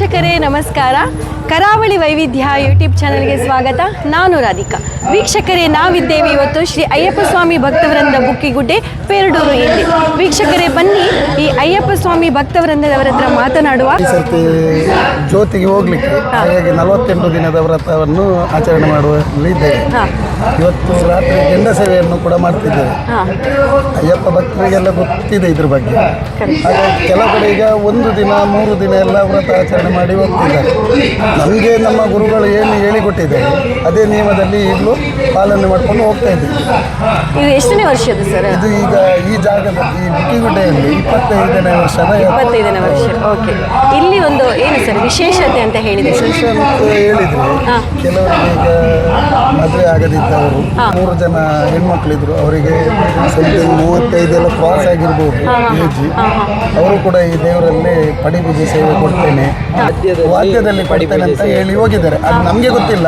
ವೀಕ್ಷಕರೇ ನಮಸ್ಕಾರ. ಕರಾವಳಿ ವೈವಿಧ್ಯ ಯೂಟ್ಯೂಬ್ ಚಾನಲ್ಗೆ ಸ್ವಾಗತ. ನಾನು ರಾಧಿಕಾ. ವೀಕ್ಷಕರೇ ನಾವಿದ್ದೇವೆ ಇವತ್ತು ಶ್ರೀ ಅಯ್ಯಪ್ಪ ಸ್ವಾಮಿ ಭಕ್ತವೃಂದ ಬುಕ್ಕಿಗುಡ್ಡೆ ಪೇರಡೂರು ಇಲ್ಲಿ. ವೀಕ್ಷಕರೇ ಬನ್ನಿ. ಈ ಅಯ್ಯಪ್ಪ ಸ್ವಾಮಿ ಭಕ್ತವೃಂದದವರ ಹತ್ರ ಮಾತನಾಡುವ ಈ ಸರ್ತಿ ಜ್ಯೋತಿಗೆ ಹೋಗ್ಲಿಕ್ಕೆ ಹಾಗಾಗಿ ನಲವತ್ತೆಂಟು ದಿನದ ವ್ರತವನ್ನು ಆಚರಣೆ ಮಾಡುವಲ್ಲಿದ್ದೇವೆ ಹಾ. ಇವತ್ತು ರಾತ್ರಿ ಗಂಡ ಸೇವೆಯನ್ನು ಕೂಡ ಮಾಡ್ತಿದ್ದೇವೆ. ಹಾಂ. ಅಯ್ಯಪ್ಪ ಭಕ್ತರಿಗೆಲ್ಲ ಗೊತ್ತಿದೆ ಇದ್ರ ಬಗ್ಗೆ. ಹಾಗಾಗಿ ಕೆಲವು ಕಡೆ ಈಗ ಒಂದು ದಿನ ಮೂರು ದಿನ ಎಲ್ಲ ವ್ರತ ಆಚರಣೆ ಮಾಡಿ ಹೋಗ್ತಿದ್ದಾರೆ ನಮಗೆ ನಮ್ಮ ಗುರುಗಳು ಏನು ಹೇಳಿಕೊಟ್ಟಿದ್ದಾರೆ ಅದೇ ನಿಯಮದಲ್ಲಿ ಈಗಲೂ ಪಾಲನೆ ಮಾಡ್ಕೊಂಡು ಹೋಗ್ತಾ ಇದ್ದೀವಿ. ಇದು ಎಷ್ಟನೇ ವರ್ಷದ ಸರ್? ಇದು ಈಗ ಈ ಜಾಗದ ಈ ಬುಕ್ಕಿಗುಡ್ಡೆಯಲ್ಲಿ ಇಪ್ಪತ್ತೈದನೇ ವರ್ಷ ಇಪ್ಪತ್ತೈದನೇ ವರ್ಷ. ಓಕೆ. ಇಲ್ಲಿ ಒಂದು ಏನು ಸರ್ ವಿಶೇಷತೆ ಅಂತ ಹೇಳಿದೆ ವಿಶೇಷ ಅಂತ ಹೇಳಿದ್ರೆ. ಕೆಲವರಿಗೆ ಈಗ ಮದುವೆ ಆಗದಿದ್ದವರು. ಮೂರು ಜನ ಹೆಣ್ಮಕ್ಳಿದ್ರು ಅವರಿಗೆ ಸಮಥಿಂಗ್ ಮೂವತ್ತೈದೆಲ್ಲ ಕ್ರಾಸ್ ಆಗಿರ್ಬೋದು ಏಜ್ ಅವರು ಕೂಡ ಈ ದೇವರಲ್ಲಿ ಪಡಿಪೂಜೆ ಸೇವೆ ಕೊಡ್ತೇನೆ. ವಾದ್ಯದಲ್ಲಿ ಪಡಿತೇನೆ ಅಂತ ಹೇಳಿ ಹೋಗಿದ್ದಾರೆ. ಅದು ನಮಗೆ ಗೊತ್ತಿಲ್ಲ.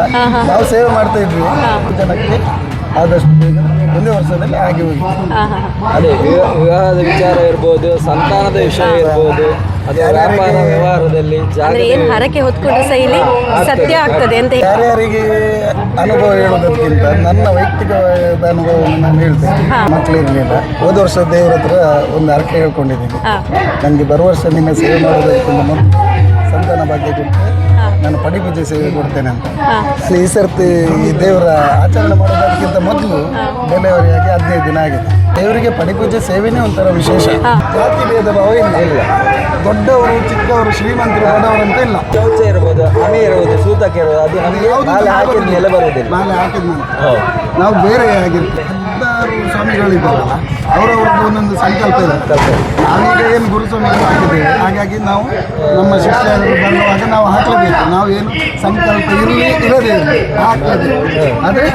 ನಾವು ಸೇವೆ ಮಾಡ್ತಾ ಇದ್ವಿ. ಜನಕ್ಕೆ ಆದಷ್ಟು ಬೇಗ ಒಂದೇ ವರ್ಷದಲ್ಲಿ ಆಗಿ ಹೋಗಿದೆ ಹಾಂ ಹಾಂ ಅದೇ ವಿವಾ- ವಿವಾಹದ ವಿಚಾರ ಇರ್ಬೋದು ಸಂತಾನದ ವಿಷಯ ಇರ್ಬೋದು ವ್ಯಾಪಾರ ವ್ಯವಹಾರದಲ್ಲಿ ಏನು ಹರಕೆ ಹೊತ್ಕೊಂಡು ಸಹ ಇಲ್ಲಿ ಸತ್ಯ ಆಗ್ತದೆ ಅಂತ ಹೇಳಿ. ಯಾರ್ಯಾರಿಗೆ ಅನುಭವ ಹೇಳೋದಕ್ಕಿಂತ ನನ್ನ ವೈಯಕ್ತಿಕ ಅನುಭವವನ್ನು ನಾನು ಹೇಳ್ತೇನೆ. ಮಕ್ಕಳಿರಲಿಲ್ಲ ಹೋದ ವರ್ಷ ದೇವರ ಹತ್ರ ಒಂದು ಹರಕೆ ಹೇಳ್ಕೊಂಡಿದ್ದೀನಿ. ನನಗೆ ಬರುವ ವರ್ಷ ನಿನ್ನ ಸೇವೆ ಮಾಡೋದಕ್ಕಿಂತ ಮೊದಲು ಸಂತಾನ ಭಾಗ್ಯ ಕೊಟ್ಟರೆ ನಾನು ಪಡಿಪೂಜೆ ಸೇವೆ ಕೊಡ್ತೇನೆ ಅಂತ. ಈ ಸರ್ತಿ ಈ ದೇವರ ಆಚರಣೆ ಮಾಡೋದಕ್ಕಿಂತ ಮೊದಲು ಡೆಲಿವರಿಯಾಗಿ ಹದಿನೈದು ದಿನ ಆಗಿದೆ. ದೇವರಿಗೆ ಪಡಿಪೂಜೆ ಸೇವೆನೇ ಒಂಥರ ವಿಶೇಷ. ಜಾತಿ ಭೇದ ಭಾವ ಇಲ್ಲ. ದೊಡ್ಡವರು ಚಿಕ್ಕವರು ಶ್ರೀಮಂತರು ಬಡವರು ಅಂತ ಇಲ್ಲ. ಶೌಚ ಇರ್ಬೋದು ಹಮೆ ಇರ್ಬೋದು ಸೂತಕ ಇರ್ಬೋದು ಅದು ನಮಗೆ ಮಾಲೆ ಹಾಕಿದ ಮೇಲೆ ಬರುವುದಿಲ್ಲ. ನಾಳೆ ಹಾಕಿದ ಮೇಲೆ. ನಾವು ಬೇರೆ ಆಗಿರ್ತೇವೆ. ಹತ್ತಾರು ಸ್ವಾಮಿಗಳಿದ್ದಾರಲ್ಲ, ಅವರವ್ರದ್ದು ಒಂದೊಂದು ಸಂಕಲ್ಪ ಇದೆ. ನಾವೀಗ ಏನು ಗುರುಸ್ವಾಮಿ ಹಾಕಿದ್ದೇವೆ? ಹಾಗಾಗಿ ನಾವು ನಮ್ಮ ಶಿಕ್ಷಕರು ಬಂದಾಗ ನಾವು ಹಾಕಲೇಬೇಕು. ನಾವು ಏನು ಸಂಕಲ್ಪ ಇರಲಿ ಇರದೇ ಇರಲಿ ಹಾಕಲೇಬೇಕು. ಆದರೆ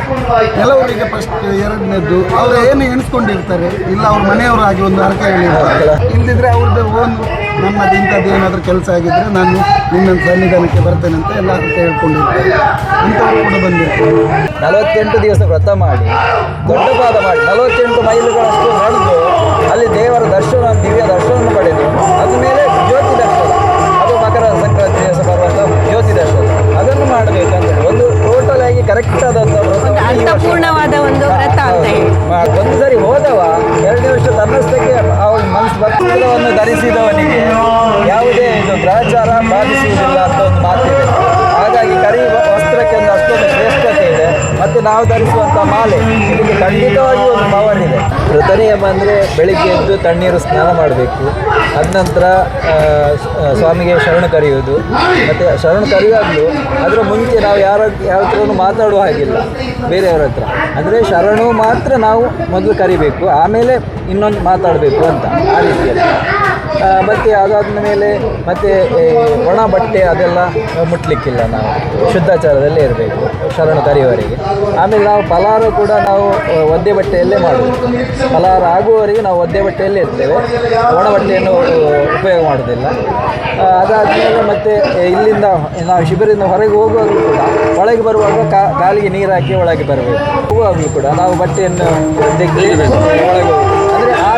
ಕೆಲವರಿಗೆ ಫಸ್ಟ್ ಎರಡನೇದ್ದು, ಅವರು ಏನು ಎಣಿಸ್ಕೊಂಡಿರ್ತಾರೆ, ಇಲ್ಲ ಅವ್ರ ಮನೆಯವರಾಗಿ ಒಂದು ಅರ್ಥ ಹೇಳಿರ್ತಾರೆ. ಇಲ್ದಿದ್ರೆ ಅವ್ರದ್ದು ಒಂದು ನಮ್ಮದು ಇಂಥದ್ದು ಏನಾದರೂ ಕೆಲಸ ಆಗಿದ್ದರೆ ನಾನು ನಿನ್ನ ಸನ್ನಿಧಾನಕ್ಕೆ ಬರ್ತೇನೆ ಅಂತ ಎಲ್ಲ ಹೇಳ್ಕೊಂಡಿರ್ತೇನೆ ಇಂಥವ್ರು ಕೂಡ ಬಂದಿರ್ತಾರೆ. ನಲವತ್ತೆಂಟು ದಿವಸ ವ್ರತ ಮಾಡಿ ದೊಡ್ಡ ಪಾದ ಮಾಡಿ, ನಲವತ್ತೆಂಟು ಮೈಲುಗಳಷ್ಟು ನಡೆದು ಅಲ್ಲಿ ದೇವರ ದರ್ಶನ, ದಿವ್ಯ ದರ್ಶನವನ್ನು ಪಡೆದು ಅದ ಮೇಲೆ ಧರಿಸಿದವನಿಗೆ ಯಾವುದೇ ಇದು ಗ್ರಹಚಾರ ಬಾಧಿಸುವುದಿಲ್ಲ ಅಂತ ಒಂದು ಮಾತಿದೆ ಮತ್ತು ನಾವು ಧರಿಸುವಂಥ ಮಾಲೆ. ಇದಕ್ಕೆ ಖಂಡಿತವಾಗಿ ಒಂದು ಪವರ್ ಇದೆ. ವೃತನಿಯಮ ಅಂದರೆ ಬೆಳಿಗ್ಗೆ ಎದ್ದು ತಣ್ಣೀರು ಸ್ನಾನ ಮಾಡಬೇಕು. ಅದನಂತರ ಸ್ವಾಮಿಗೆ ಶರಣ ಕರೆಯುವುದು. ಮತ್ತು ಶರಣ ಕರೆಯುವಾಗಲೂ ಅದರ ಮುಂಚೆ ನಾವು ಯಾರ ಯಾವ ಹತ್ರನೂ ಮಾತಾಡುವ ಹಾಗಿಲ್ಲ. ಬೇರೆಯವ್ರ ಹತ್ರ. ಅಂದರೆ ಶರಣು ಮಾತ್ರ ನಾವು ಮೊದಲು ಕರಿಬೇಕು, ಆಮೇಲೆ ಇನ್ನೊಂದು ಮಾತಾಡಬೇಕು ಅಂತ ಆ ರೀತಿಯಲ್ಲಿ. ಮತ್ತೆ ಅದಾದ ಮೇಲೆ ಮತ್ತೆ ಒಣ ಬಟ್ಟೆ ಅದೆಲ್ಲ ಮುಟ್ಲಿಕ್ಕಿಲ್ಲ ನಾವು. ಶುದ್ಧಾಚಾರದಲ್ಲೇ ಇರಬೇಕು, ಶರಣ ಕರೆಯುವವರೆಗೆ ಆಮೇಲೆ ನಾವು ಫಲಾರ ಕೂಡ ನಾವು ಒದ್ದೆ ಬಟ್ಟೆಯಲ್ಲೇ ಮಾಡೋದು. ಫಲಾರ ಆಗುವವರೆಗೆ ನಾವು ಒದ್ದೆ ಬಟ್ಟೆಯಲ್ಲೇ ಇರ್ತೇವೆ. ಒಣ ಬಟ್ಟೆಯನ್ನು ಉಪಯೋಗ ಮಾಡೋದಿಲ್ಲ. ಅದಾದಮೇಲೆ ಮತ್ತೆ ಇಲ್ಲಿಂದ ನಾವು ಶಿಬಿರದಿಂದ ಹೊರಗೆ ಹೋಗುವಾಗಲೂ ಕೂಡ, ಒಳಗೆ ಬರುವಾಗ ಕಾಲಿಗೆ ನೀರು ಹಾಕಿ ಒಳಗೆ ಬರಬೇಕು. ಹೋಗುವಾಗಲೂ ಕೂಡ ನಾವು ಬಟ್ಟೆಯನ್ನು ತೆಗೆದು ಒಳಗೆ. ಅಂದರೆ ಆ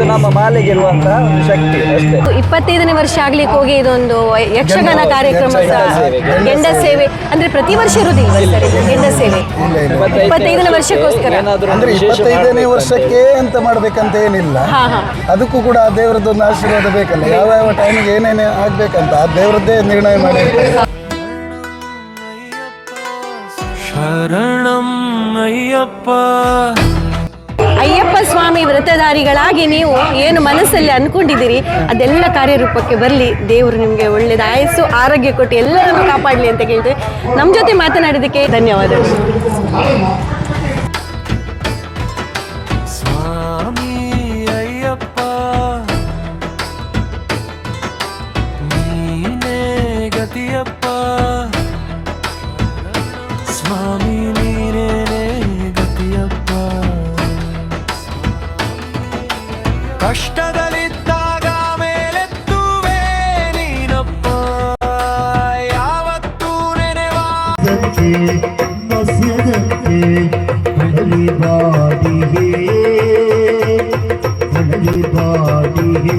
ಅದು ನಮ್ಮ ಮಾಲೆಗೆ ಇರುವಂತಹ ಒಂದು ಶಕ್ತಿ ಅಷ್ಟೇ. ಇಪ್ಪತ್ತೈದನೇ ವರ್ಷ ಆಗ್ಲಿಕ್ಕೆ ಹೋಗಿ ಇದೊಂದು ಯಕ್ಷಗಾನ ಕಾರ್ಯಕ್ರಮ ಗೆಂಡ ಸೇವೆ ಅಂದ್ರೆ ಪ್ರತಿ ವರ್ಷ ಇರುವುದಿಲ್ಲ ಸರ್ ಇದು? ಗೆಂಡ ಸೇವೆ. ಇಪ್ಪತ್ತೈದನೇ ವರ್ಷಕ್ಕೋಸ್ಕರ. ಏನಾದರೂ ಅಂದ್ರೆ ವಿಶೇಷ ಇಪ್ಪತ್ತೈದನೇ ಮಾಡ್ಬೇಕು. ವರ್ಷಕ್ಕೆ ಅಂತ ಮಾಡ್ಬೇಕಂತ ಏನಿಲ್ಲ. ಅದಕ್ಕೂ ಕೂಡ ಆ ದೇವರದ್ದೊಂದು ಆಶೀರ್ವಾದ ಬೇಕಲ್ಲ. ಯಾವ ಯಾವ ಟೈಮಿಗೆ ಏನೇನೆ ಆಗ್ಬೇಕಂತ ಆ ದೇವರದ್ದೇ ನಿರ್ಣಯ ಮಾಡಿರ್ತಾರೆ. ಶರಣಂ ಅಯ್ಯಪ್ಪ. ಅಯ್ಯಪ್ಪ ಸ್ವಾಮಿ ವ್ರತಧಾರಿಗಳಾಗಿ ನೀವು ಏನು ಮನಸ್ಸಲ್ಲಿ ಅನ್ಕೊಂಡಿದ್ದೀರಿ? ಅದೆಲ್ಲ ಕಾರ್ಯರೂಪಕ್ಕೆ ಬರಲಿ. ದೇವರು ನಿಮಗೆ ಒಳ್ಳೇದು ಆಯಸ್ಸು ಆರೋಗ್ಯ ಕೊಟ್ಟು ಎಲ್ಲರನ್ನು ಕಾಪಾಡಲಿ ಅಂತ ಕೇಳ್ತೇವೆ ನಮ್ಮ ಜೊತೆ ಮಾತನಾಡಿದ್ದಕ್ಕೆ ಧನ್ಯವಾದಗಳು. ಸ್ವಾಮಿ ಅಯ್ಯಪ್ಪ ಗತಿಯಪ್ಪ. ಸ್ವಾಮಿ ಕಷ್ಟದಲ್ಲಿದ್ದಾಗ ಮೇಲೆತ್ತುವೆ ನೀನಪ್ಪ ಯಾವತ್ತೂ ನೆನೆವಾದಕ್ಕೆ ನಸ್ಯದಕ್ಕೆ ಕಡಲಿ ಬಾಡಿಗೆ ಕಡಲಿ ಬಾಡಿಗೆ